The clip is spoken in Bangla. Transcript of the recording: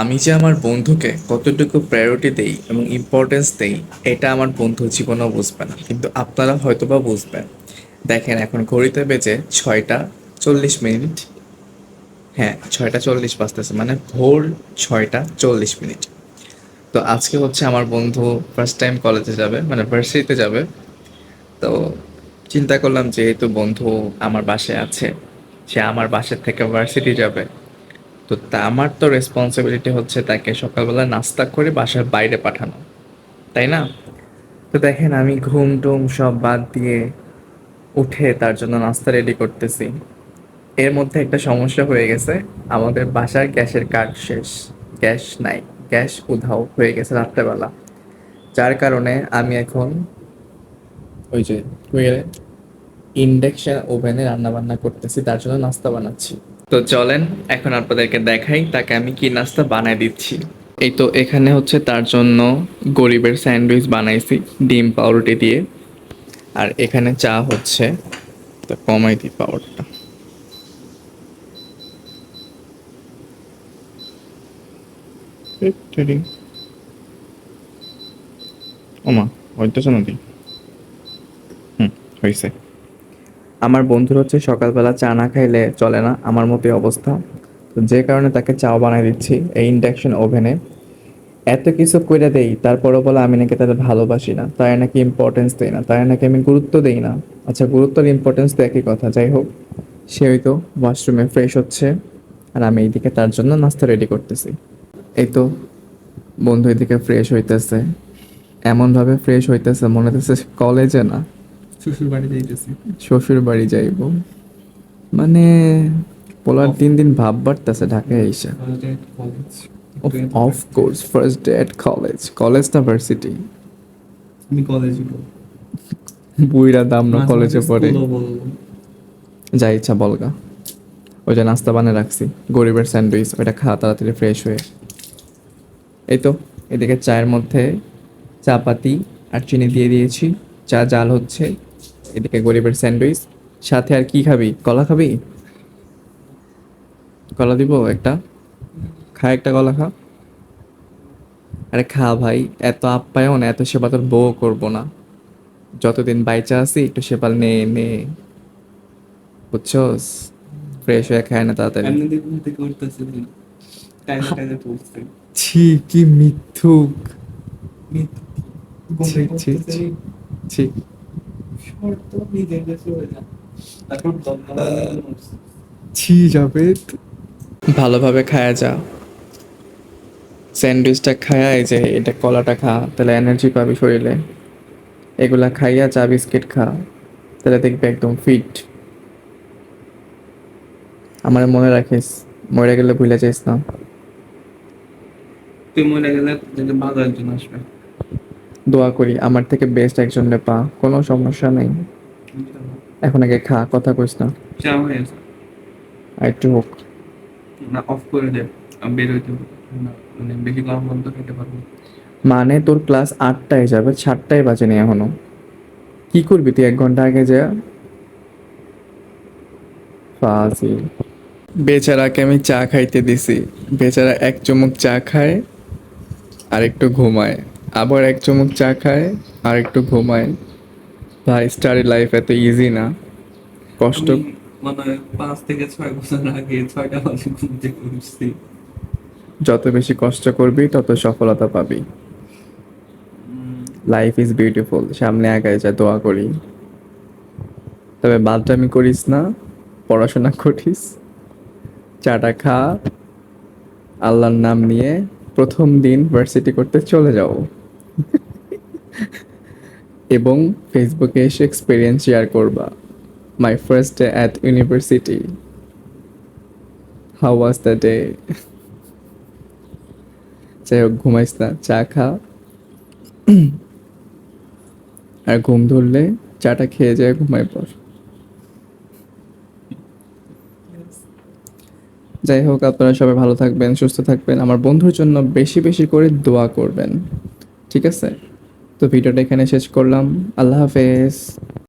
আমি যে আমার বন্ধুকে কতটুকু প্রায়োরিটি দেই এবং ইম্পর্টেন্স দেই, এটা আমার বন্ধু জীবনেও বুঝবে না। কিন্তু আপনারা হয়তোবা বুঝবেন। দেখেন, এখন ঘড়িতে বেজে ছয়টা চল্লিশ মিনিট। হ্যাঁ ছয়টা চল্লিশ বাজতেছে মানে ভোর ছয়টা চল্লিশ মিনিট। তো আজকে হচ্ছে আমার বন্ধু ফার্স্ট টাইম কলেজে যাবে মানে ভার্সিটিতে যাবে। তো চিন্তা করলাম, যেহেতু বন্ধু আমার বাসায় আছে, সে আমার বাসার থেকে ভার্সিটি যাবে। তো আমার তো রেসপন্সিবিলিটি হচ্ছে তাকে সকালবেলা নাস্তা করে বাসার বাইরে পাঠানো, তাই না? তো দেখেন আমি ঘুম টুম সব বাদ দিয়ে উঠে তার জন্য নাস্তা রেডি করতেছি। এর মধ্যে একটা সমস্যা হয়ে গেছে, আমাদের বাসার গ্যাসের কার্ড শেষ, গ্যাস নাই, গ্যাস উধাও হয়ে গেছে রাত্রেবেলা। যার কারণে আমি এখন ওই যে ইন্ডাকশন ওভেনে রান্না বান্না করতেছি, তার জন্য নাস্তা বানাচ্ছি। তো চলেন, এখন আপনাদেরকে দেখাই তাকে আমি কি নাস্তা বানাই দিচ্ছি। এই তো এখানে হচ্ছে তার জন্য গরিবের স্যান্ডউইচ বানাইছি, ডিম, পাউরুটি দিয়ে। আর এখানে চা হচ্ছে, তো কমাই দিই পাউরটা ওমা, হইতেছে নাকি? হুম হয়েছে আমার বন্ধুর হচ্ছে সকালবেলা চা না খাইলে চলে না, আমার মতোই অবস্থা। তো যে কারণে তাকে চাও বানাই দিচ্ছি এই ইন্ডাকশন ওভেনে। এত কিছু করে দেই, তারপরও বলে আমি নাকি তাদের ভালোবাসি না, তাই নাকি ইম্পর্টেন্স দেই না, তাই নাকি আমি গুরুত্ব দেই না। আচ্ছা গুরুত্বর ইম্পর্টেন্স তো একই কথা, যাই হোক। সে হয়তো ওয়াশরুমে ফ্রেশ হচ্ছে, আর আমি এইদিকে তার জন্য নাস্তা রেডি করতেছি। এই তো, বন্ধু এদিকে ফ্রেশ হইতেছে। এমনভাবে ফ্রেশ হইতেছে, মনে হচ্ছে কলেজে না। শ্বশুর বাড়ি যাইতেছি। শ্বশুর বাড়ি যাইব। মানে পোলার দিন দিন ভাব বাড়তেছে ঢাকায় এসে of course first day at college college না ভার্সিটি আমি কলেজে বুইরা দাম না কলেজে পড়ে। যা ইচ্ছা বলগা। ওই যে নাস্তা বানিয়ে রাখছি। গরিবের স্যান্ডউইচ ওইটা খা তাড়াতাড়ি ফ্রেশ হয়ে। এই তো এদিকে চায়ের মধ্যে চা পাতি আর চিনি দিয়ে দিয়েছি। চা জাল হচ্ছে। এদিকে গরিবের স্যান্ডউইচ। সাথে আর কি খাবি? কলা খাবি? কলা দিব একটা। খা একটা কলা খা। আরে খা ভাই এত আপ্যায়ন এত সেবা তোর বউ করব না। যতদিন বাইচা আছি একটু সেবা নে নে। বুঝছস? ফ্রেশ হয়ে খায় না তাড়াতাড়ি। ছি কি মিথ্যুক। ঘুম ছি, ছি, ছি। ভালোভাবে খায়া যা। স্যান্ডউইচটা খায়া এই যে এটা কলাটা খা, তাহলে এনার্জি পাবি শরীরে। এগুলা খাইয়া চা, বিস্কিট খা, তাহলে দেখবি একদম ফিট আমার মনে রাখিস, মরে গেলে ভুলে যাইস না। তুই মরে গেলে ভালো একজন আসবে। দোয়া করি আমার থেকে বেস্ট একজনে পা কোনো সমস্যা নেই। এখন আগে খা কথা কইস না। আর একটু হোক। না অফ করে দে আমি বের হইতে মানে বেশি গরম বন্ধ খেতে পারব মানে তোর ক্লাস আটটায় যাবে সাতটায় বাজেনি এখনও। কি করবি তুই এক ঘণ্টা আগে যা। ফাজিল। বেচারাকে আমি চা খাইতে দিছি। বেচারা এক চুমুক চা খায় আর একটু ঘুমায়। আবার এক চুমুক চা খায় আর একটু ঘুমায়। ভাই স্টাডি লাইফ এত ইজি না। কষ্ট মানে পাঁচ থেকে ছয় বছর আগে ছয়টা বাজে ঘুম থেকে উঠছি। যত বেশি কষ্ট করবি তত সফলতা পাবি। লাইফ ইজ বিউটিফুল সামনে আগায় যা দোয়া করি। তবে বাদরামি করিস না পড়াশোনা করিস। চাটা খা আল্লাহর নাম নিয়ে প্রথম দিন ভার্সিটি করতে চলে যাও। এবং ফেসবুকে এসে এক্সপিরিয়েন্স শেয়ার করবা। My first day at university how was the day যাই হোক, ঘুমাইস না, চা খা। আর ঘুম ধরলে চাটা খেয়ে যায় ঘুমাই পর যাই হোক, আপনারা সবাই ভালো থাকবেন, সুস্থ থাকবেন। আমার বন্ধুর জন্য বেশি বেশি করে দোয়া করবেন। ঠিক আছে? তো ভিডিওটা এখানে শেষ করলাম। আল্লাহ হাফেজ।